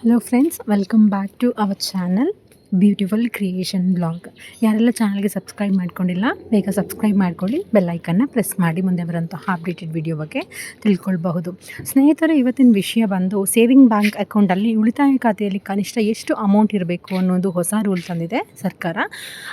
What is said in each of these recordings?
Hello friends welcome back to our channel beautiful creation blog ಯಾರೆಲ್ಲ ಚಾನಲ್ಗೆ subscribe ಮಾಡ್ಕೊಂಡಿಲ್ಲ, ಬೇಗ ಸಬ್ಸ್ಕ್ರೈಬ್ ಮಾಡ್ಕೊಳ್ಳಿ ಬೆಲ್ಲೈಕನ್ನ ಪ್ರೆಸ್ ಮಾಡಿ ಮುಂದೆ ಬರೋಂಥ ಅಪ್ಡೇಟೆಡ್ ವಿಡಿಯೋ ಬಗ್ಗೆ ತಿಳ್ಕೊಳ್ಬಹುದು. ಸ್ನೇಹಿತರೆ, ಇವತ್ತಿನ ವಿಷಯ ಬಂದು ಸೇವಿಂಗ್ ಬ್ಯಾಂಕ್ ಅಕೌಂಟಲ್ಲಿ ಉಳಿತಾಯ ಖಾತೆಯಲ್ಲಿ ಕನಿಷ್ಠ ಎಷ್ಟು ಅಮೌಂಟ್ ಇರಬೇಕು ಅನ್ನೋದು ಹೊಸ ರೂಲ್ ತಂದಿದೆ ಸರ್ಕಾರ.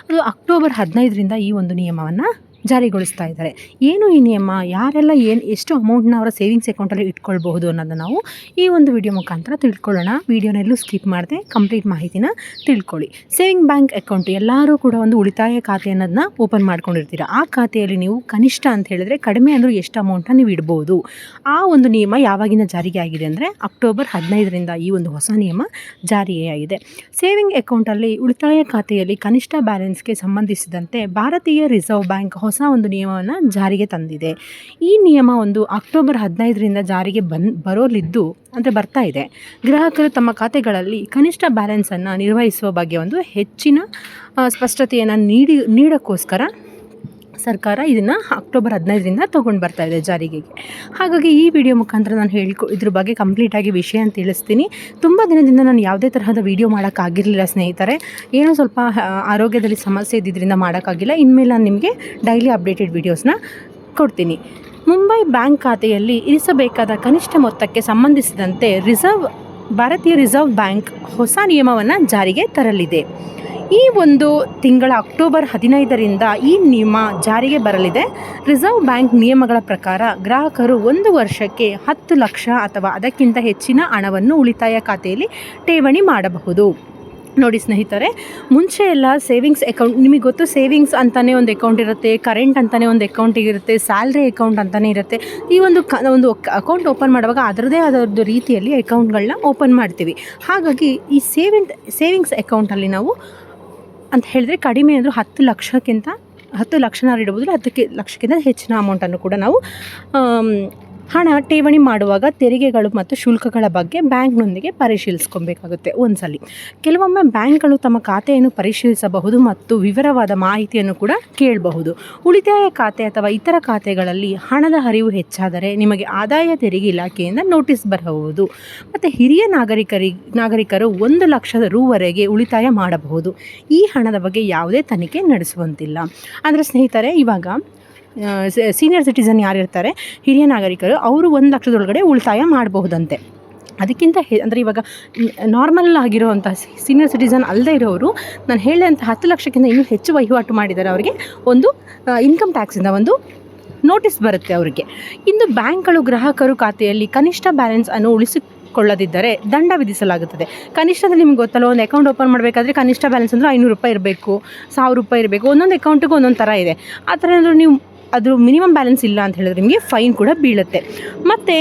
ಅದು ಅಕ್ಟೋಬರ್ ಹದಿನೈದರಿಂದ ಈ ಒಂದು ನಿಯಮವನ್ನು ಜಾರಿಗೊಳಿಸ್ತಾ ಇದ್ದಾರೆ. ಏನು ಈ ನಿಯಮ? ಯಾರೆಲ್ಲ ಏನು, ಎಷ್ಟು ಅಮೌಂಟ್ನ ಅವರ ಸೇವಿಂಗ್ಸ್ ಅಕೌಂಟಲ್ಲಿ ಇಟ್ಕೊಳ್ಬಹುದು ಅನ್ನೋದನ್ನು ನಾವು ಈ ಒಂದು ವಿಡಿಯೋ ಮುಖಾಂತರ ತಿಳ್ಕೊಳ್ಳೋಣ. ವಿಡಿಯೋನೆಲ್ಲೂ ಸ್ಕಿಪ್ ಮಾಡದೆ ಕಂಪ್ಲೀಟ್ ಮಾಹಿತಿನ ತಿಳ್ಕೊಳ್ಳಿ. ಸೇವಿಂಗ್ ಬ್ಯಾಂಕ್ ಅಕೌಂಟ್ ಎಲ್ಲರೂ ಕೂಡ ಒಂದು ಉಳಿತಾಯ ಖಾತೆ ಅನ್ನೋದನ್ನ ಓಪನ್ ಮಾಡ್ಕೊಂಡಿರ್ತೀರ? ಆ ಖಾತೆಯಲ್ಲಿ ನೀವು ಕನಿಷ್ಠ ಅಂತ ಹೇಳಿದ್ರೆ ಕಡಿಮೆ ಅಂದರೂ ಎಷ್ಟು ಅಮೌಂಟ್ನ ನೀವು ಇಡ್ಬೋದು? ಆ ಒಂದು ನಿಯಮ ಯಾವಾಗಿನ ಜಾರಿಗೆ ಆಗಿದೆ ಅಂದರೆ ಅಕ್ಟೋಬರ್ ಹದಿನೈದರಿಂದ ಈ ಒಂದು ಹೊಸ ನಿಯಮ ಜಾರಿಯೇ ಆಗಿದೆ. ಸೇವಿಂಗ್ ಅಕೌಂಟಲ್ಲಿ ಉಳಿತಾಯ ಖಾತೆಯಲ್ಲಿ ಕನಿಷ್ಠ ಬ್ಯಾಲೆನ್ಸ್ಗೆ ಸಂಬಂಧಿಸಿದಂತೆ ಭಾರತೀಯ ರಿಸರ್ವ್ ಬ್ಯಾಂಕ್ ಹೊಸ ಒಂದು ನಿಯಮವನ್ನು ಜಾರಿಗೆ ತಂದಿದೆ. ಈ ನಿಯಮ ಒಂದು ಅಕ್ಟೋಬರ್ ಹದಿನೈದರಿಂದ ಜಾರಿಗೆ ಬಂದ್ ಬರೋಲಿದ್ದು ಅಂದರೆ ಬರ್ತಾ ಇದೆ. ಗ್ರಾಹಕರು ತಮ್ಮ ಖಾತೆಗಳಲ್ಲಿ ಕನಿಷ್ಠ ಬ್ಯಾಲೆನ್ಸನ್ನು ನಿರ್ವಹಿಸುವ ಬಗ್ಗೆ ಒಂದು ಹೆಚ್ಚಿನ ಸ್ಪಷ್ಟತೆಯನ್ನು ನೀಡಿ, ನೀಡೋಕ್ಕೋಸ್ಕರ ಸರ್ಕಾರ ಇದನ್ನು ಅಕ್ಟೋಬರ್ ಹದಿನೈದರಿಂದ ತೊಗೊಂಡು ಬರ್ತಾ ಇದೆ ಜಾರಿಗೆ. ಹಾಗಾಗಿ ಈ ವಿಡಿಯೋ ಮುಖಾಂತರ ನಾನು ಹೇಳ್ಕೊ ಇದ್ರ ಬಗ್ಗೆ ಕಂಪ್ಲೀಟಾಗಿ ವಿಷಯ ಅಂತ ತಿಳಿಸ್ತೀನಿ. ತುಂಬ ದಿನದಿಂದ ನಾನು ಯಾವುದೇ ತರಹದ ವಿಡಿಯೋ ಮಾಡೋಕ್ಕಾಗಿರಲಿಲ್ಲ ಸ್ನೇಹಿತರೆ. ಏನೋ ಸ್ವಲ್ಪ ಆರೋಗ್ಯದಲ್ಲಿ ಸಮಸ್ಯೆ ಇದ್ದಿದ್ದರಿಂದ ಮಾಡೋಕ್ಕಾಗಿಲ್ಲ ಇನ್ಮೇಲೆ ನಾನು ನಿಮಗೆ ಡೈಲಿ ಅಪ್ಡೇಟೆಡ್ ವೀಡಿಯೋಸ್ನ ಕೊಡ್ತೀನಿ. ಮುಂಬೈ ಬ್ಯಾಂಕ್ ಖಾತೆಯಲ್ಲಿ ಇರಿಸಬೇಕಾದ ಕನಿಷ್ಠ ಮೊತ್ತಕ್ಕೆ ಸಂಬಂಧಿಸಿದಂತೆ ರಿಸರ್ವ್ ಭಾರತೀಯ ರಿಸರ್ವ್ ಬ್ಯಾಂಕ್ ಹೊಸ ನಿಯಮವನ್ನು ಜಾರಿಗೆ ತರಲಿದೆ. ಈ ಒಂದು ತಿಂಗಳ ಅಕ್ಟೋಬರ್ ಹದಿನೈದರಿಂದ ಈ ನಿಯಮ ಜಾರಿಗೆ ಬರಲಿದೆ. ರಿಸರ್ವ್ ಬ್ಯಾಂಕ್ ನಿಯಮಗಳ ಪ್ರಕಾರ ಗ್ರಾಹಕರು ಒಂದು ವರ್ಷಕ್ಕೆ ಹತ್ತು ಲಕ್ಷ ಅಥವಾ ಅದಕ್ಕಿಂತ ಹೆಚ್ಚಿನ ಹಣವನ್ನು ಉಳಿತಾಯ ಖಾತೆಯಲ್ಲಿ ಠೇವಣಿ ಮಾಡಬಹುದು. ನೋಡಿ ಸ್ನೇಹಿತರೆ, ಮುಂಚೆ ಎಲ್ಲ ಸೇವಿಂಗ್ಸ್ ಅಕೌಂಟ್, ನಿಮಗೆ ಗೊತ್ತು ಸೇವಿಂಗ್ಸ್ ಅಂತಲೇ ಒಂದು ಅಕೌಂಟ್ ಇರುತ್ತೆ, ಕರೆಂಟ್ ಅಂತಲೇ ಒಂದು ಅಕೌಂಟ್ ಇರುತ್ತೆ, ಸ್ಯಾಲ್ರಿ ಅಕೌಂಟ್ ಅಂತಲೇ ಇರುತ್ತೆ. ಈ ಒಂದು ಕ, ಒಂದು ಅಕೌಂಟ್ ಓಪನ್ ಮಾಡುವಾಗ ಅದರದೇ ಆದ ರೀತಿಯಲ್ಲಿ ಅಕೌಂಟ್ಗಳನ್ನ ಓಪನ್ ಮಾಡ್ತೀವಿ. ಹಾಗಾಗಿ ಈ ಸೇವಿಂಗ್, ಸೇವಿಂಗ್ಸ್ ಅಕೌಂಟಲ್ಲಿ ನಾವು ಅಂತ ಹೇಳಿದ್ರೆ ಕಡಿಮೆ ಅಂದರೂ ಹತ್ತು ಲಕ್ಷಕ್ಕಿಂತ ಹತ್ತು ಲಕ್ಷನಾರು ಇಡ್ಬೋದು, ಹತ್ತಕ್ಕೆ ಲಕ್ಷಕ್ಕಿಂತ ಹೆಚ್ಚಿನ ಅಮೌಂಟನ್ನು ಕೂಡ ನಾವು ಹಣ ಠೇವಣಿ ಮಾಡುವಾಗ ತೆರಿಗೆಗಳು ಮತ್ತು ಶುಲ್ಕಗಳ ಬಗ್ಗೆ ಬ್ಯಾಂಕ್ನೊಂದಿಗೆ ಪರಿಶೀಲಿಸ್ಕೊಬೇಕಾಗುತ್ತೆ ಒಂದ್ಸಲಿ. ಕೆಲವೊಮ್ಮೆ ಬ್ಯಾಂಕ್ಗಳು ತಮ್ಮ ಖಾತೆಯನ್ನು ಪರಿಶೀಲಿಸಬಹುದು ಮತ್ತು ವಿವರವಾದ ಮಾಹಿತಿಯನ್ನು ಕೂಡ ಕೇಳಬಹುದು. ಉಳಿತಾಯ ಖಾತೆ ಅಥವಾ ಇತರ ಖಾತೆಗಳಲ್ಲಿ ಹಣದ ಹರಿವು ಹೆಚ್ಚಾದರೆ ನಿಮಗೆ ಆದಾಯ ತೆರಿಗೆ ಇಲಾಖೆಯಿಂದ ನೋಟಿಸ್ ಬರಬಹುದು. ಮತ್ತು ಹಿರಿಯ ನಾಗರಿಕರಿ, ನಾಗರಿಕರು ಒಂದು ಲಕ್ಷದ ರೂವರೆಗೆ ಉಳಿತಾಯ ಮಾಡಬಹುದು. ಈ ಹಣದ ಬಗ್ಗೆ ಯಾವುದೇ ತನಿಖೆ ನಡೆಸುವಂತಿಲ್ಲ. ಅಂದರೆ ಸ್ನೇಹಿತರೆ, ಇವಾಗ ಸೀನಿಯರ್ ಸಿಟಿಸನ್ ಯಾರಿರ್ತಾರೆ ಹಿರಿಯ ನಾಗರಿಕರು, ಅವರು ಒಂದು ಲಕ್ಷದೊಳಗಡೆ ಉಳಿತಾಯ ಮಾಡಬಹುದಂತೆ. ಅದಕ್ಕಿಂತ ಹೆ, ಅಂದರೆ ಇವಾಗ ನಾರ್ಮಲ್ ಆಗಿರುವಂಥ ಸೀನಿಯರ್ ಸಿಟಿಸನ್ ಅಲ್ಲದೆ ಇರೋರು, ನಾನು ಹೇಳಿದಂಥ ಹತ್ತು ಲಕ್ಷಕ್ಕಿಂತ ಇನ್ನೂ ಹೆಚ್ಚು ವಹಿವಾಟು ಮಾಡಿದ್ದಾರೆ ಅವರಿಗೆ ಒಂದು ಇನ್ಕಮ್ ಟ್ಯಾಕ್ಸಿಂದ ಒಂದು ನೋಟಿಸ್ ಬರುತ್ತೆ ಅವರಿಗೆ. ಇಂದು ಬ್ಯಾಂಕ್ಗಳು ಗ್ರಾಹಕರು ಖಾತೆಯಲ್ಲಿ ಕನಿಷ್ಠ ಬ್ಯಾಲೆನ್ಸ್ ಅನ್ನು ಉಳಿಸಿಕೊಳ್ಳದಿದ್ದರೆ ದಂಡ ವಿಧಿಸಲಾಗುತ್ತದೆ. ಕನಿಷ್ಠ ಅಂದರೆ ನಿಮ್ಗೆ ಗೊತ್ತಲ್ಲ ಒಂದು ಅಕೌಂಟ್ ಓಪನ್ ಮಾಡಬೇಕಾದ್ರೆ ಕನಿಷ್ಠ ಬ್ಯಾಲೆನ್ಸ್ ಅಂದರೆ ಐನೂರು ರೂಪಾಯಿ ಇರಬೇಕು, ಸಾವಿರ ರೂಪಾಯಿ ಇರಬೇಕು, ಒಂದೊಂದು ಅಕೌಂಟಿಗೂ ಒಂದೊಂದು ಥರ ಇದೆ. ಆ ಥರ ಏನಾದರೂ ನೀವು ಅದ್ರ ಮಿನಿಮಮ್ ಬ್ಯಾಲೆನ್ಸ್ ಇಲ್ಲ ಅಂತ ಹೇಳಿದ್ರೆ ನಿಮಗೆ ಫೈನ್ ಕೂಡ ಬೀಳುತ್ತೆ. ಮತ್ತು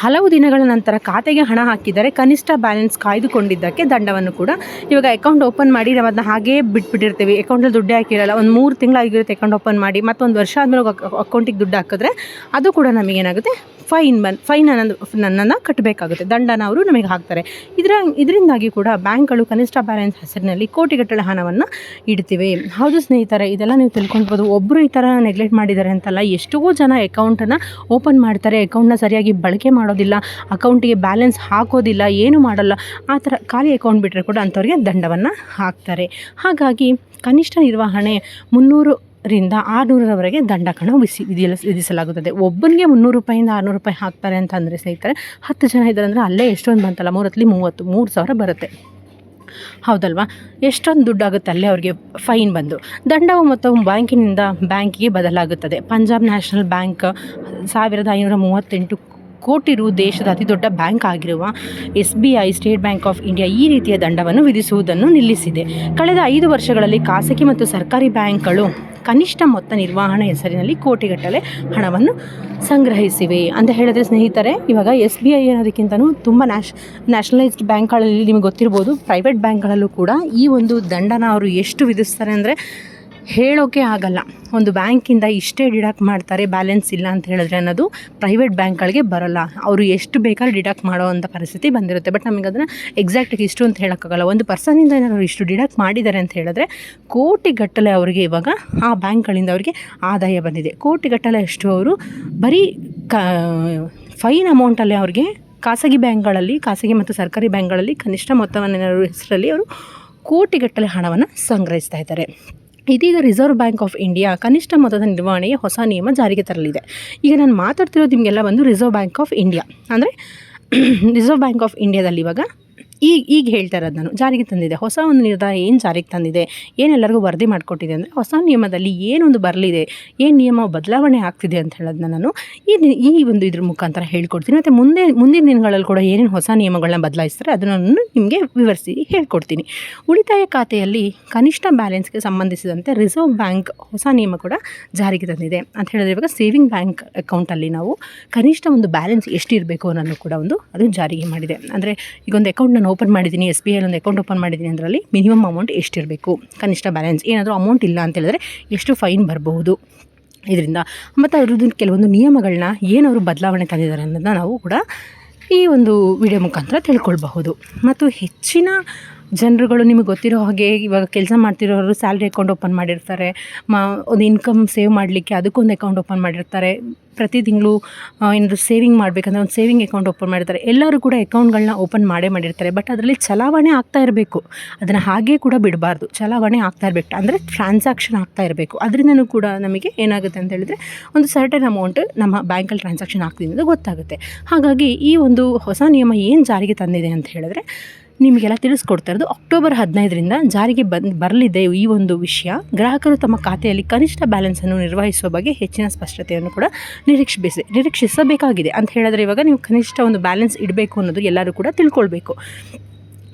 ಹಲವು ದಿನಗಳ ನಂತರ ಖಾತೆಗೆ ಹಣ ಹಾಕಿದರೆ ಕನಿಷ್ಠ ಬ್ಯಾಲೆನ್ಸ್ ಕಾಯ್ದುಕೊಂಡಿದ್ದಕ್ಕೆ ದಂಡವನ್ನು ಕೂಡ ಇವಾಗ ಅಕೌಂಟ್ ಓಪನ್ ಮಾಡಿ ನಾವು ಅದನ್ನ ಹಾಗೇ ಬಿಟ್ಬಿಟ್ಟಿರ್ತೀವಿ. ಅಕೌಂಟಲ್ಲಿ ದುಡ್ಡೇ ಹಾಕಿರಲ್ಲ, ಒಂದು ಮೂರು ತಿಂಗಳಾಗಿರುತ್ತೆ ಅಕೌಂಟ್ ಓಪನ್ ಮಾಡಿ, ಮತ್ತೊಂದು ವರ್ಷ ಆದಮೇಲೆ ಅಕೌಂಟಿಗೆ ದುಡ್ಡು ಹಾಕಿದ್ರೆ ಅದು ಕೂಡ ನಮಗೇನಾಗುತ್ತೆ? ಫೈನ್ ಬನ್, ಫೈನ್ ನನ್ನನ್ನು ಕಟ್ಟಬೇಕಾಗುತ್ತೆ. ದಂಡನ ಅವರು ನಮಗೆ ಹಾಕ್ತಾರೆ. ಇದರ, ಇದರಿಂದಾಗಿ ಕೂಡ ಬ್ಯಾಂಕ್ಗಳು ಕನಿಷ್ಠ ಬ್ಯಾಲೆನ್ಸ್ ಹೆಸರಿನಲ್ಲಿ ಕೋಟಿಗಟ್ಟಲೆ ಹಣವನ್ನು ಇಡ್ತೀವಿ. ಹೌದು ಸ್ನೇಹಿತರೆ, ಇದೆಲ್ಲ ನೀವು ತಿಳ್ಕೊಳ್ಬೋದು ಒಬ್ಬರು ಈ ಥರ ನೆಗ್ಲೆಕ್ಟ್ ಮಾಡಿದ್ದಾರೆ ಅಂತಲ್ಲ, ಎಷ್ಟೋ ಜನ ಅಕೌಂಟನ್ನು ಓಪನ್ ಮಾಡ್ತಾರೆ. ಅಕೌಂಟ್ನ ಸರಿಯಾಗಿ ಬಳಕೆ ಮಾಡೋದಿಲ್ಲ. ಅಕೌಂಟಿಗೆ ಬ್ಯಾಲೆನ್ಸ್ ಹಾಕೋದಿಲ್ಲ, ಏನು ಮಾಡಲ್ಲ. ಆ ಥರ ಖಾಲಿ ಅಕೌಂಟ್ ಬಿಟ್ಟರೆ ಕೂಡ ಅಂಥವ್ರಿಗೆ ದಂಡವನ್ನು ಹಾಕ್ತಾರೆ. ಹಾಗಾಗಿ ಕನಿಷ್ಠ ನಿರ್ವಹಣೆ ಮುನ್ನೂರು ರಿಂದ ಆರುನೂರರವರೆಗೆ ದಂಡ ಕಣ ವಿಸಿ ವಿಧಿಯಲ ವಿಧಿಸಲಾಗುತ್ತದೆ. ಒಬ್ಬನಿಗೆ ಮುನ್ನೂರು ರೂಪಾಯಿಂದ ಆರುನೂರು ರೂಪಾಯಿ ಹಾಕ್ತಾರೆ ಅಂತ ಅಂದರೆ ಸ್ನೇಹಿತರೆ, ಹತ್ತು ಜನ ಇದ್ದಾರೆ ಅಂದರೆ ಅಲ್ಲೇ ಎಷ್ಟೊಂದು ಬಂತಲ್ಲ ಮೂರತ್ತಲಿ ಮೂವತ್ತು, ಮೂರು ಸಾವಿರ ಬರುತ್ತೆ. ಹೌದಲ್ವಾ? ಎಷ್ಟೊಂದು ದುಡ್ಡಾಗುತ್ತೆ ಅಲ್ಲೇ ಅವ್ರಿಗೆ ಫೈನ್ ಬಂದು. ದಂಡವು ಮೊತ್ತವು ಬ್ಯಾಂಕಿನಿಂದ ಬ್ಯಾಂಕಿಗೆ ಬದಲಾಗುತ್ತದೆ. ಪಂಜಾಬ್ ನ್ಯಾಷನಲ್ ಬ್ಯಾಂಕ್ ಸಾವಿರದ ಐನೂರ ಮೂವತ್ತೆಂಟು ಕೋಟಿ ರು ದೇಶದ ಅತಿ ದೊಡ್ಡ ಬ್ಯಾಂಕ್ ಆಗಿರುವ S B I, state bank of India ಈ ರೀತಿಯ ದಂಡವನ್ನು ವಿಧಿಸುವುದನ್ನು ನಿಲ್ಲಿಸಿದೆ. ಕಳೆದ ಐದು ವರ್ಷಗಳಲ್ಲಿ ಖಾಸಗಿ ಮತ್ತು ಸರ್ಕಾರಿ ಬ್ಯಾಂಕ್ಗಳು ಕನಿಷ್ಠ ಮೊತ್ತ ನಿರ್ವಹಣೆ ಹೆಸರಿನಲ್ಲಿ ಕೋಟಿಗಟ್ಟಲೆ ಹಣವನ್ನು ಸಂಗ್ರಹಿಸಿವೆ ಅಂತ ಹೇಳಿದ್ರೆ ಸ್ನೇಹಿತರೆ, ಇವಾಗ ಎಸ್ ಬಿ ಐ ಅನ್ನೋದಕ್ಕಿಂತನೂ ತುಂಬ ನ್ಯಾಷ್, ನ್ಯಾಷನಲೈಸ್ಡ್ ಬ್ಯಾಂಕ್ಗಳಲ್ಲಿ ನಿಮಗೆ ಗೊತ್ತಿರ್ಬೋದು, ಪ್ರೈವೇಟ್ ಬ್ಯಾಂಕ್ಗಳಲ್ಲೂ ಕೂಡ ಈ ಒಂದು ದಂಡನ ಅವರು ಎಷ್ಟು ವಿಧಿಸ್ತಾರೆ ಅಂದರೆ ಹೇಳೋಕೆ ಆಗಲ್ಲ. ಒಂದು ಬ್ಯಾಂಕಿಂದ ಇಷ್ಟೇ ಡಿಡಕ್ಟ್ ಮಾಡ್ತಾರೆ, ಬ್ಯಾಲೆನ್ಸ್ ಇಲ್ಲ ಅಂತ ಹೇಳಿದ್ರೆ ಅನ್ನೋದು ಪ್ರೈವೇಟ್ ಬ್ಯಾಂಕ್ಗಳಿಗೆ ಬರೋಲ್ಲ. ಅವರು ಎಷ್ಟು ಬೇಕಾದ್ರೂ ಡಿಡಕ್ಟ್ ಮಾಡೋ ಅಂಥ ಪರಿಸ್ಥಿತಿ ಬಂದಿರುತ್ತೆ. ಬಟ್ ನಮಗೆ ಅದನ್ನು ಎಕ್ಸಾಕ್ಟಾಗಿ ಇಷ್ಟು ಅಂತ ಹೇಳೋಕ್ಕಾಗಲ್ಲ. ಒಂದು ಪರ್ಸನಿಂದ ಏನಾದ್ರು ಇಷ್ಟು ಡಿಡಕ್ಟ್ ಮಾಡಿದ್ದಾರೆ ಅಂತ ಹೇಳಿದ್ರೆ ಕೋಟಿಗಟ್ಟಲೆ ಅವರಿಗೆ ಇವಾಗ ಆ ಬ್ಯಾಂಕ್ಗಳಿಂದ ಅವರಿಗೆ ಆದಾಯ ಬಂದಿದೆ. ಕೋಟಿಗಟ್ಟಲೆ ಅಷ್ಟು ಅವರು ಬರೀ ಕ, ಫೈನ್ ಅಮೌಂಟಲ್ಲೇ ಅವ್ರಿಗೆ ಖಾಸಗಿ ಬ್ಯಾಂಕ್ಗಳಲ್ಲಿ, ಖಾಸಗಿ ಮತ್ತು ಸರ್ಕಾರಿ ಬ್ಯಾಂಕ್ಗಳಲ್ಲಿ ಕನಿಷ್ಠ ಮೊತ್ತವನ್ನು ಹೆಸರಲ್ಲಿ ಅವರು ಕೋಟಿಗಟ್ಟಲೆ ಹಣವನ್ನು ಸಂಗ್ರಹಿಸ್ತಾ ಇದ್ದಾರೆ. ಇದೀಗ ರಿಸರ್ವ್ ಬ್ಯಾಂಕ್ ಆಫ್ ಇಂಡಿಯಾ ಕನಿಷ್ಠ ಮೊತ್ತದ ನಿರ್ವಹಣೆಗೆ ಹೊಸ ನಿಯಮ ಜಾರಿಗೆ ತರಲಿದೆ. ಈಗ ನಾನು ಮಾತಾಡ್ತಿರೋದು ನಿಮಗೆಲ್ಲ ಬಂದು ರಿಸರ್ವ್ ಬ್ಯಾಂಕ್ ಆಫ್ ಇಂಡಿಯಾ ಅಂದರೆ ರಿಸರ್ವ್ ಬ್ಯಾಂಕ್ ಆಫ್ ಇಂಡಿಯಾದಲ್ಲಿ ಇವಾಗ ಈಗ ಈಗ ಹೇಳ್ತಾ ಇರೋದು ನಾನು, ಜಾರಿಗೆ ತಂದಿದೆ. ಹೊಸ ಒಂದು ನಿರ್ಧಾರ ಏನು ಜಾರಿಗೆ ತಂದಿದೆ? ಏನೆಲ್ಲರಿಗೂ ವರದಿ ಮಾಡಿಕೊಟ್ಟಿದೆ ಅಂದರೆ ಹೊಸ ನಿಯಮದಲ್ಲಿ ಏನೊಂದು ಬರಲಿದೆ? ಏನು ನಿಯಮ ಬದಲಾವಣೆ ಆಗ್ತಿದೆ ಅಂತ ಹೇಳೋದನ್ನ ನಾನು ಈ ಈ ಒಂದು ಇದ್ರ ಮುಖಾಂತರ ಹೇಳ್ಕೊಡ್ತೀನಿ. ಮತ್ತು ಮುಂದೆ, ಮುಂದಿನ ದಿನಗಳಲ್ಲಿ ಕೂಡ ಏನೇನು ಹೊಸ ನಿಯಮಗಳನ್ನ ಬದಲಾಯಿಸ್ತಾರೆ ಅದನ್ನು ನಾನು ನಿಮಗೆ ವಿವರಿಸಿ ಹೇಳ್ಕೊಡ್ತೀನಿ. ಉಳಿತಾಯ ಖಾತೆಯಲ್ಲಿ ಕನಿಷ್ಠ ಬ್ಯಾಲೆನ್ಸ್ಗೆ ಸಂಬಂಧಿಸಿದಂತೆ ರಿಸರ್ವ್ ಬ್ಯಾಂಕ್ ಹೊಸ ನಿಯಮ ಕೂಡ ಜಾರಿಗೆ ತಂದಿದೆ ಅಂತ ಹೇಳಿದ್ರೆ ಇವಾಗ ಸೇವಿಂಗ್ ಬ್ಯಾಂಕ್ ಅಕೌಂಟಲ್ಲಿ ನಾವು ಕನಿಷ್ಠ ಒಂದು ಬ್ಯಾಲೆನ್ಸ್ ಎಷ್ಟಿರಬೇಕು ಅನ್ನೋದು ಕೂಡ ಒಂದು ಅದು ಜಾರಿಗೆ ಮಾಡಿದೆ. ಅಂದರೆ ಈಗ ಒಂದು ಅಕೌಂಟ್ ನಾನು ಓಪನ್ ಮಾಡಿದ್ದೀನಿ ಎಸ್ ಬಿ ಐಲಿ ಒಂದು ಅಕೌಂಟ್ ಓಪನ್ ಮಾಡಿದ್ದೀನಿ ಅದರಲ್ಲಿ ಮಿನಿಮಮ್ ಅಮೌಂಟ್ ಎಷ್ಟಿರಬೇಕು? ಕನಿಷ್ಠ ಬ್ಯಾಲೆನ್ಸ್ ಏನಾದರೂ ಅಮೌಂಟ್ ಇಲ್ಲ ಅಂತ ಹೇಳಿದ್ರೆ ಎಷ್ಟು ಫೈನ್ ಬರಬಹುದು? ಇದರಿಂದ ಮತ್ತು ಅವ್ರದ್ದು ಕೆಲವೊಂದು ನಿಯಮಗಳನ್ನ ಏನವರು ಬದಲಾವಣೆ ತಂದಿದ್ದಾರೆ ಅನ್ನೋದನ್ನ ನಾವು ಕೂಡ ಈ ಒಂದು ವಿಡಿಯೋ ಮುಖಾಂತರ ತಿಳ್ಕೊಳ್ಬಹುದು. ಮತ್ತು ಹೆಚ್ಚಿನ ಜನರುಗಳು ನಿಮಗೆ ಗೊತ್ತಿರೋ ಹಾಗೆ ಇವಾಗ ಕೆಲಸ ಮಾಡ್ತಿರೋರು ಸ್ಯಾಲ್ರಿ ಅಕೌಂಟ್ ಓಪನ್ ಮಾಡಿರ್ತಾರೆ, ಮಾ, ಒಂದು ಇನ್ಕಮ್ ಸೇವ್ ಮಾಡಲಿಕ್ಕೆ ಅದಕ್ಕೊಂದು ಅಕೌಂಟ್ ಓಪನ್ ಮಾಡಿರ್ತಾರೆ, ಪ್ರತಿ ತಿಂಗಳು ಏನಾದರೂ ಸೇವಿಂಗ್ ಮಾಡಬೇಕಂದ್ರೆ ಒಂದು ಸೇವಿಂಗ್ ಅಕೌಂಟ್ ಓಪನ್ ಮಾಡಿರ್ತಾರೆ. ಎಲ್ಲರೂ ಕೂಡ ಅಕೌಂಟ್ಗಳನ್ನ ಓಪನ್ ಮಾಡೇ ಮಾಡಿರ್ತಾರೆ, ಬಟ್ ಅದರಲ್ಲಿ ಚಲಾವಣೆ ಆಗ್ತಾ ಇರಬೇಕು. ಅದನ್ನು ಹಾಗೇ ಕೂಡ ಬಿಡಬಾರ್ದು. ಚಲಾವಣೆ ಆಗ್ತಾ ಇರಬೇಕು. ಅಂದರೆ ಟ್ರಾನ್ಸಾಕ್ಷನ್ ಆಗ್ತಾ ಇರಬೇಕು. ಅದರಿಂದನೂ ಕೂಡ ನಮಗೆ ಏನಾಗುತ್ತೆ ಅಂತ ಹೇಳಿದ್ರೆ, ಒಂದು ಸರ್ಟನ್ ಅಮೌಂಟ್ ನಮ್ಮ ಬ್ಯಾಂಕಲ್ಲಿ ಟ್ರಾನ್ಸಾಕ್ಷನ್ ಆಗ್ತಿದೆ ಅಂತ ಗೊತ್ತಾಗುತ್ತೆ. ಹಾಗಾಗಿ ಈ ಒಂದು ಹೊಸ ನಿಯಮ ಏನು ಜಾರಿಗೆ ತಂದಿದೆ ಅಂತ ಹೇಳಿದ್ರೆ ನಿಮಗೆಲ್ಲ ತಿಳಿಸ್ಕೊಡ್ತಾ ಇರೋದು ಅಕ್ಟೋಬರ್ ಹದಿನೈದರಿಂದ ಜಾರಿಗೆ ಬಂದು, ಬರಲಿದೆ ಈ ಒಂದು ವಿಷಯ. ಗ್ರಾಹಕರು ತಮ್ಮ ಖಾತೆಯಲ್ಲಿ ಕನಿಷ್ಠ ಬ್ಯಾಲೆನ್ಸನ್ನು ನಿರ್ವಹಿಸುವ ಬಗ್ಗೆ ಹೆಚ್ಚಿನ ಸ್ಪಷ್ಟತೆಯನ್ನು ಕೂಡ ನಿರೀಕ್ಷಿಸಿ, ನಿರೀಕ್ಷಿಸಬೇಕಾಗಿದೆ. ಅಂತ ಹೇಳಿದ್ರೆ ಇವಾಗ ನೀವು ಕನಿಷ್ಠ ಒಂದು ಬ್ಯಾಲೆನ್ಸ್ ಇಡಬೇಕು ಅನ್ನೋದು ಎಲ್ಲರೂ ಕೂಡ ತಿಳ್ಕೊಳ್ಬೇಕು.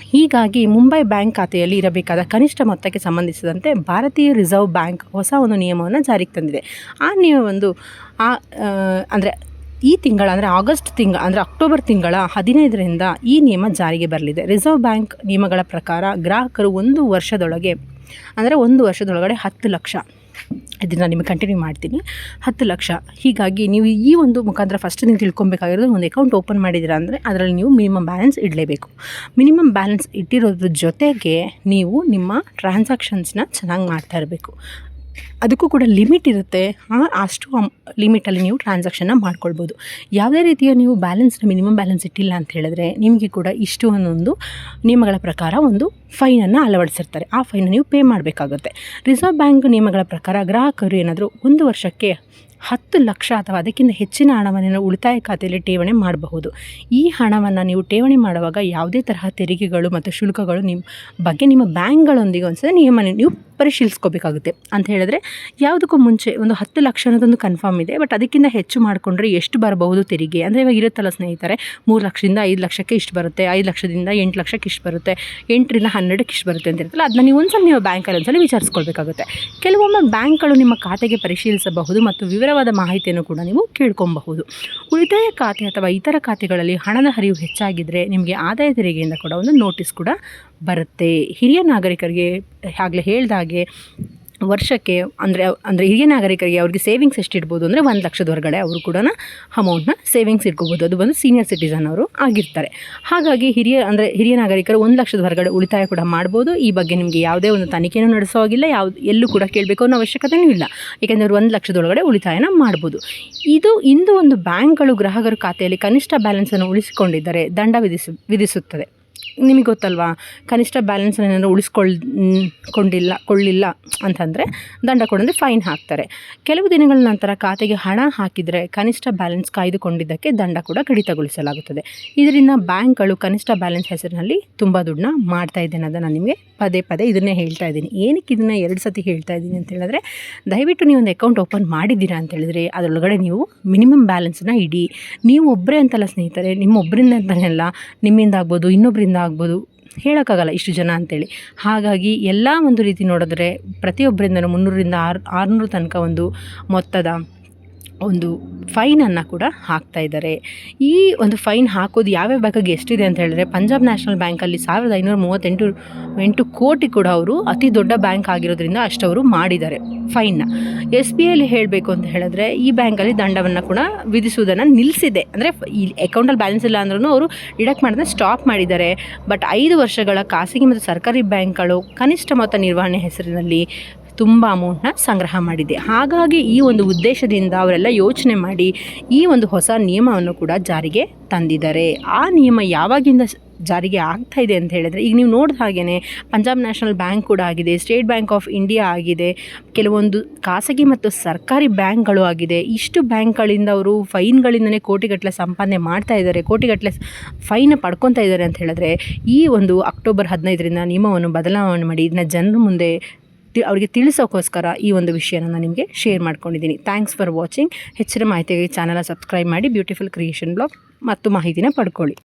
ಹೀಗಾಗಿ ಮುಂಬೈ ಬ್ಯಾಂಕ್ ಖಾತೆಯಲ್ಲಿ ಇರಬೇಕಾದ ಕನಿಷ್ಠ ಮೊತ್ತಕ್ಕೆ ಸಂಬಂಧಿಸಿದಂತೆ ಭಾರತೀಯ ರಿಸರ್ವ್ ಬ್ಯಾಂಕ್ ಹೊಸ ಒಂದು ನಿಯಮವನ್ನು ಜಾರಿಗೆ ತಂದಿದೆ. ಆ ನಿಯಮ ಒಂದು ಆ, ಅಂದರೆ ಈ ತಿಂಗಳ ಅಂದರೆ ಆಗಸ್ಟ್ ತಿಂಗಳ ಅಂದರೆ ಅಕ್ಟೋಬರ್ ತಿಂಗಳ ಹದಿನೈದರಿಂದ ಈ ನಿಯಮ ಜಾರಿಗೆ ಬರಲಿದೆ. ರಿಸರ್ವ್ ಬ್ಯಾಂಕ್ ನಿಯಮಗಳ ಪ್ರಕಾರ ಗ್ರಾಹಕರು ಒಂದು ವರ್ಷದೊಳಗೆ, ಅಂದರೆ ಒಂದು ವರ್ಷದೊಳಗಡೆ ಹತ್ತು ಲಕ್ಷ. ಇದನ್ನು ನಿಮಗೆ ಕಂಟಿನ್ಯೂ ಮಾಡ್ತೀನಿ. ಹತ್ತು ಲಕ್ಷ. ಹೀಗಾಗಿ ನೀವು ಈ ಒಂದು ಮುಖಾಂತರ ಫಸ್ಟ್ ನೀವು ತಿಳ್ಕೊಬೇಕಾಗಿರೋದು ಒಂದು ಅಕೌಂಟ್ ಓಪನ್ ಮಾಡಿದ್ದೀರಾ ಅಂದರೆ ಅದರಲ್ಲಿ ನೀವು ಮಿನಿಮಮ್ ಬ್ಯಾಲೆನ್ಸ್ ಇಡಲೇಬೇಕು. ಮಿನಿಮಮ್ ಬ್ಯಾಲೆನ್ಸ್ ಇಟ್ಟಿರೋದ್ರ ಜೊತೆಗೆ ನೀವು ನಿಮ್ಮ ಟ್ರಾನ್ಸಾಕ್ಷನ್ಸ್ನ ಚೆನ್ನಾಗಿ ಮಾಡ್ತಾ ಇರಬೇಕು. ಅದಕ್ಕೂ ಕೂಡ ಲಿಮಿಟ್ ಇರುತ್ತೆ. ಅಷ್ಟು ಲಿಮಿಟಲ್ಲಿ ನೀವು ಟ್ರಾನ್ಸಾಕ್ಷನ್ನ ಮಾಡ್ಕೊಳ್ಬೋದು. ಯಾವುದೇ ರೀತಿಯ ನೀವು ಬ್ಯಾಲೆನ್ಸ್ನ ಮಿನಿಮಮ್ ಬ್ಯಾಲೆನ್ಸ್ ಇಟ್ಟಿಲ್ಲ ಅಂತ ಹೇಳಿದ್ರೆ ನಿಮಗೆ ಕೂಡ ಇಷ್ಟು ಅನ್ನೊಂದು ನಿಯಮಗಳ ಪ್ರಕಾರ ಒಂದು ಫೈನನ್ನು ಅಳವಡಿಸಿರ್ತಾರೆ. ಆ ಫೈನ ನೀವು ಪೇ ಮಾಡಬೇಕಾಗುತ್ತೆ. ರಿಸರ್ವ್ ಬ್ಯಾಂಕ್ ನಿಯಮಗಳ ಪ್ರಕಾರ ಗ್ರಾಹಕರು ಏನಾದರೂ ಒಂದು ವರ್ಷಕ್ಕೆ ಹತ್ತು ಲಕ್ಷ ಅಥವಾ ಅದಕ್ಕಿಂತ ಹೆಚ್ಚಿನ ಹಣವನ್ನು ಉಳಿತಾಯ ಖಾತೆಯಲ್ಲಿ ಠೇವಣಿ ಮಾಡಬಹುದು. ಈ ಹಣವನ್ನು ನೀವು ಠೇವಣಿ ಮಾಡುವಾಗ ಯಾವುದೇ ತರಹ ತೆರಿಗೆಗಳು ಮತ್ತು ಶುಲ್ಕಗಳು ನಿಮ್ಮ ಬಗ್ಗೆ ನಿಮ್ಮ ಬ್ಯಾಂಕ್ಗಳೊಂದಿಗೆ ಒಂದ್ಸಲ ನಿಯಮ, ನೀವು ಪರಿಶೀಲಿಸ್ಕೋಬೇಕಾಗುತ್ತೆ. ಅಂತ ಹೇಳಿದ್ರೆ ಯಾವುದಕ್ಕೂ ಮುಂಚೆ ಒಂದು ಹತ್ತು ಲಕ್ಷ ಅನ್ನೋದೊಂದು ಕನ್ಫರ್ಮ್ ಇದೆ ಬಟ್ ಅದಕ್ಕಿಂತ ಹೆಚ್ಚು ಮಾಡಿಕೊಂಡ್ರೆ ಎಷ್ಟು ಬರಬಹುದು ತೆರಿಗೆ? ಅಂದರೆ ಇವಾಗ ಇರುತ್ತಲ್ಲ ಸ್ನೇಹಿತರೆ, ಮೂರು ಲಕ್ಷದಿಂದ ಐದು ಲಕ್ಷಕ್ಕೆ ಇಷ್ಟು ಬರುತ್ತೆ, ಐದು ಲಕ್ಷದಿಂದ ಎಂಟು ಲಕ್ಷಕ್ಕೆ ಇಷ್ಟು ಬರುತ್ತೆ, ಎಂಟರಿಂದ ಹನ್ನೆರಡಕ್ಕೆ ಇಷ್ಟು ಬರುತ್ತೆ ಅಂತ ಇರ್ತಲ್ಲ ಅದನ್ನ ನೀವು ಒಂದ್ಸಲ ನೀವು ಬ್ಯಾಂಕಲ್ಲಿ ಒಂದ್ಸಲ ವಿಚಾರಿಸ್ಕೊಳ್ಬೇಕಾಗುತ್ತೆ. ಕೆಲವೊಮ್ಮೆ ಬ್ಯಾಂಕ್ಗಳು ನಿಮ್ಮ ಖಾತೆಗೆ ಪರಿಶೀಲಿಸಬಹುದು ಮತ್ತು ವಿವರವಾದ ಮಾಹಿತಿಯನ್ನು ಕೂಡ ನೀವು ಕೇಳ್ಕೊಬಹುದು ಉಳಿತಾಯ ಖಾತೆ ಅಥವಾ ಇತರ ಖಾತೆಗಳಲ್ಲಿ ಹಣದ ಹರಿವು ಹೆಚ್ಚಾಗಿದ್ದರೆ ನಿಮಗೆ ಆದಾಯ ತೆರಿಗೆಯಿಂದ ಕೂಡ ಒಂದು ನೋಟಿಸ್ ಕೂಡ ಬರುತ್ತೆ. ಹಿರಿಯ ನಾಗರಿಕರಿಗೆ ಆಗಲೇ ಹೇಳ್ದಾಗೆ ವರ್ಷಕ್ಕೆ ಅಂದರೆ ಅಂದರೆ ಹಿರಿಯ ನಾಗರಿಕರಿಗೆ ಅವ್ರಿಗೆ ಸೇವಿಂಗ್ಸ್ ಎಷ್ಟು ಇಡ್ಬೋದು ಅಂದರೆ ಒಂದು ಲಕ್ಷದ ಹೊರಗಡೆ ಅವರು ಕೂಡ ಅಮೌಂಟ್ನ ಸೇವಿಂಗ್ಸ್ ಇಟ್ಕೋಬೋದು. ಅದು ಬಂದು ಸೀನಿಯರ್ ಸಿಟಿಸನ್ ಅವರು ಆಗಿರ್ತಾರೆ. ಹಾಗಾಗಿ ಹಿರಿಯ, ಅಂದರೆ ಹಿರಿಯ ನಾಗರಿಕರು ಒಂದು ಲಕ್ಷದ ಹೊರಗಡೆ ಉಳಿತಾಯ ಕೂಡ ಮಾಡ್ಬೋದು. ಈ ಬಗ್ಗೆ ನಿಮಗೆ ಯಾವುದೇ ಒಂದು ತನಿಖೆನೂ ನಡೆಸೋ ಆಗಿಲ್ಲ ಯಾವ್ದು ಎಲ್ಲೂ ಕೂಡ ಕೇಳಬೇಕು ಅನ್ನೋ ಅವಶ್ಯಕತೆಯೂ ಇಲ್ಲ. ಏಕೆಂದರೆ ಅವರು ಒಂದು ಲಕ್ಷದೊಳಗಡೆ ಉಳಿತಾಯನ ಮಾಡ್ಬೋದು. ಇದು ಇಂದು ಒಂದು ಬ್ಯಾಂಕ್ಗಳು, ಗ್ರಾಹಕರ ಖಾತೆಯಲ್ಲಿ ಕನಿಷ್ಠ ಬ್ಯಾಲೆನ್ಸನ್ನು ಉಳಿಸಿಕೊಂಡಿದ್ದರೆ ದಂಡ ವಿಧಿಸು, ವಿಧಿಸುತ್ತದೆ. ನಿಮಗೆ ಗೊತ್ತಲ್ವಾ? ಕನಿಷ್ಠ ಬ್ಯಾಲೆನ್ಸ್ ಏನಾದರೂ ಉಳಿಸ್ಕೊಳ್, ಕೊಂಡಿಲ್ಲ, ಕೊಳ್ಳಿಲ್ಲ ಅಂತಂದರೆ ದಂಡ ಕೊಡಂದ್ರೆ ಫೈನ್ ಹಾಕ್ತಾರೆ. ಕೆಲವು ದಿನಗಳ ನಂತರ ಖಾತೆಗೆ ಹಣ ಹಾಕಿದರೆ ಕನಿಷ್ಠ ಬ್ಯಾಲೆನ್ಸ್ ಕಾಯ್ದುಕೊಂಡಿದ್ದಕ್ಕೆ ದಂಡ ಕೂಡ ಕಡಿತಗೊಳಿಸಲಾಗುತ್ತದೆ. ಇದರಿಂದ ಬ್ಯಾಂಕ್ಗಳು ಕನಿಷ್ಠ ಬ್ಯಾಲೆನ್ಸ್ ಹೆಸರಿನಲ್ಲಿ ತುಂಬ ದುಡ್ಡನ್ನ ಮಾಡ್ತಾ ಇದೆ ಅನ್ನೋದನ್ನು ನಾನು ನಿಮಗೆ ಪದೇ ಪದೇ ಇದನ್ನೇ ಹೇಳ್ತಾ ಇದ್ದೀನಿ. ಏನಕ್ಕೆ ಇದನ್ನು ಎರಡು ಸತಿ ಹೇಳ್ತಾ ಇದ್ದೀನಿ ಅಂತ ಹೇಳಿದ್ರೆ, ದಯವಿಟ್ಟು ನೀವು ಒಂದು ಅಕೌಂಟ್ ಓಪನ್ ಮಾಡಿದ್ದೀರಾ ಅಂತ ಹೇಳಿದ್ರೆ ಅದರೊಳಗಡೆ ನೀವು ಮಿನಿಮಮ್ ಬ್ಯಾಲೆನ್ಸ್ನ ಇಡಿ. ನೀವು ಒಬ್ಬರೇ ಅಂತಲ್ಲ ಸ್ನೇಹಿತರೆ ನಿಮ್ಮೊಬ್ಬರಿಂದ ಅಂತಲೇ ಅಲ್ಲ, ನಿಮ್ಮಿಂದ ಆಗ್ಬೋದು ಇನ್ನೊಬ್ಬರಿಂದ ಆಗ್ಬೋದು. ಹೇಳೋಕ್ಕಾಗಲ್ಲ ಇಷ್ಟು ಜನ ಅಂತೇಳಿ. ಹಾಗಾಗಿ ಎಲ್ಲ ಒಂದು ರೀತಿ ನೋಡಿದ್ರೆ ಪ್ರತಿಯೊಬ್ಬರಿಂದನೂ ಮುನ್ನೂರರಿಂದ ಆರು, ಆರುನೂರು ತನಕ ಒಂದು ಮೊತ್ತದ ಒಂದು ಫೈನನ್ನು ಕೂಡ ಹಾಕ್ತಾ ಇದ್ದಾರೆ. ಈ ಒಂದು ಫೈನ್ ಹಾಕೋದು ಯಾವ್ಯಾವ ಬ್ಯಾಂಕಿಗೆ ಎಷ್ಟಿದೆ ಅಂತ ಹೇಳಿದ್ರೆ, ಪಂಜಾಬ್ ನ್ಯಾಷನಲ್ ಬ್ಯಾಂಕಲ್ಲಿ ಸಾವಿರದ ಐನೂರ ಮೂವತ್ತೆಂಟು, ಎಂಟು ಕೋಟಿ ಕೂಡ ಅವರು ಅತಿ ದೊಡ್ಡ ಬ್ಯಾಂಕ್ ಆಗಿರೋದ್ರಿಂದ ಅಷ್ಟವರು ಮಾಡಿದ್ದಾರೆ ಫೈನ್ನ ಎಸ್ ಬಿ ಐಲಿ ಹೇಳಬೇಕು ಅಂತ ಹೇಳಿದ್ರೆ, ಈ ಬ್ಯಾಂಕಲ್ಲಿ ದಂಡವನ್ನು ಕೂಡ ವಿಧಿಸುವುದನ್ನು ನಿಲ್ಲಿಸಿದೆ ಅಂದರೆ ಈ ಅಕೌಂಟಲ್ಲಿ ಬ್ಯಾಲೆನ್ಸ್ ಇಲ್ಲ ಅಂದ್ರೂ ಅವರು ಡಿಡಕ್ಟ್ ಮಾಡೋದನ್ನ ಸ್ಟಾಪ್ ಮಾಡಿದ್ದಾರೆ. ಬಟ್ ಐದು ವರ್ಷಗಳ ಖಾಸಗಿ ಮತ್ತು ಸರ್ಕಾರಿ ಬ್ಯಾಂಕ್ಗಳು ಕನಿಷ್ಠ ಮೊತ್ತ ನಿರ್ವಹಣೆ ಹೆಸರಿನಲ್ಲಿ ತುಂಬ ಅಮೌಂಟ್ನ ಸಂಗ್ರಹ ಮಾಡಿದೆ. ಹಾಗಾಗಿ ಈ ಒಂದು ಉದ್ದೇಶದಿಂದ ಅವರೆಲ್ಲ ಯೋಚನೆ ಮಾಡಿ ಈ ಒಂದು ಹೊಸ ನಿಯಮವನ್ನು ಕೂಡ ಜಾರಿಗೆ ತಂದಿದ್ದಾರೆ. ಆ ನಿಯಮ ಯಾವಾಗಿಂದ ಜಾರಿಗೆ ಆಗ್ತಾ ಇದೆ ಅಂತ ಹೇಳಿದ್ರೆ, ಈಗ ನೀವು ನೋಡಿದ ಹಾಗೇ ಪಂಜಾಬ್ ನ್ಯಾಷನಲ್ ಬ್ಯಾಂಕ್ ಕೂಡ ಆಗಿದೆ, ಸ್ಟೇಟ್ ಬ್ಯಾಂಕ್ ಆಫ್ ಇಂಡಿಯಾ ಆಗಿದೆ, ಕೆಲವೊಂದು ಖಾಸಗಿ ಮತ್ತು ಸರ್ಕಾರಿ ಬ್ಯಾಂಕ್ಗಳು ಆಗಿದೆ. ಇಷ್ಟು ಬ್ಯಾಂಕ್ಗಳಿಂದ ಅವರು ಫೈನ್ಗಳಿಂದನೇ ಕೋಟಿಗಟ್ಟಲೆ ಸಂಪಾದನೆ ಮಾಡ್ತಾ ಇದ್ದಾರೆ, ಕೋಟಿಗಟ್ಟಲೆ ಫೈನ್ ಪಡ್ಕೊತಾ ಇದ್ದಾರೆ ಅಂತ ಹೇಳಿದ್ರೆ, ಈ ಒಂದು ಅಕ್ಟೋಬರ್ ಹದಿನೈದರಿಂದ ನಿಯಮವನ್ನು ಬದಲಾವಣೆ ಮಾಡಿ ಇದನ್ನ ಜನರ ಮುಂದೆ ಅವರಿಗೆ ತಿಳಿಸೋಕ್ಕೋಸ್ಕರ ಈ ಒಂದು ವಿಷಯನ ನಾನು ನಿಮಗೆ ಶೇರ್ ಮಾಡ್ಕೊಂಡಿದ್ದೀನಿ. ಥ್ಯಾಂಕ್ಸ್ ಫಾರ್ ವಾಚಿಂಗ್ ಹೆಚ್ಚಿನ ಮಾಹಿತಿಗೆ ಚಾನಲ್ನ ಸಬ್ಸ್ಕ್ರೈಬ್ ಮಾಡಿ ಬ್ಯೂಟಿಫುಲ್ ಕ್ರಿಯೇಷನ್ ಬ್ಲಾಗ್ ಮತ್ತು ಮಾಹಿತಿನ ಪಡ್ಕೊಳ್ಳಿ.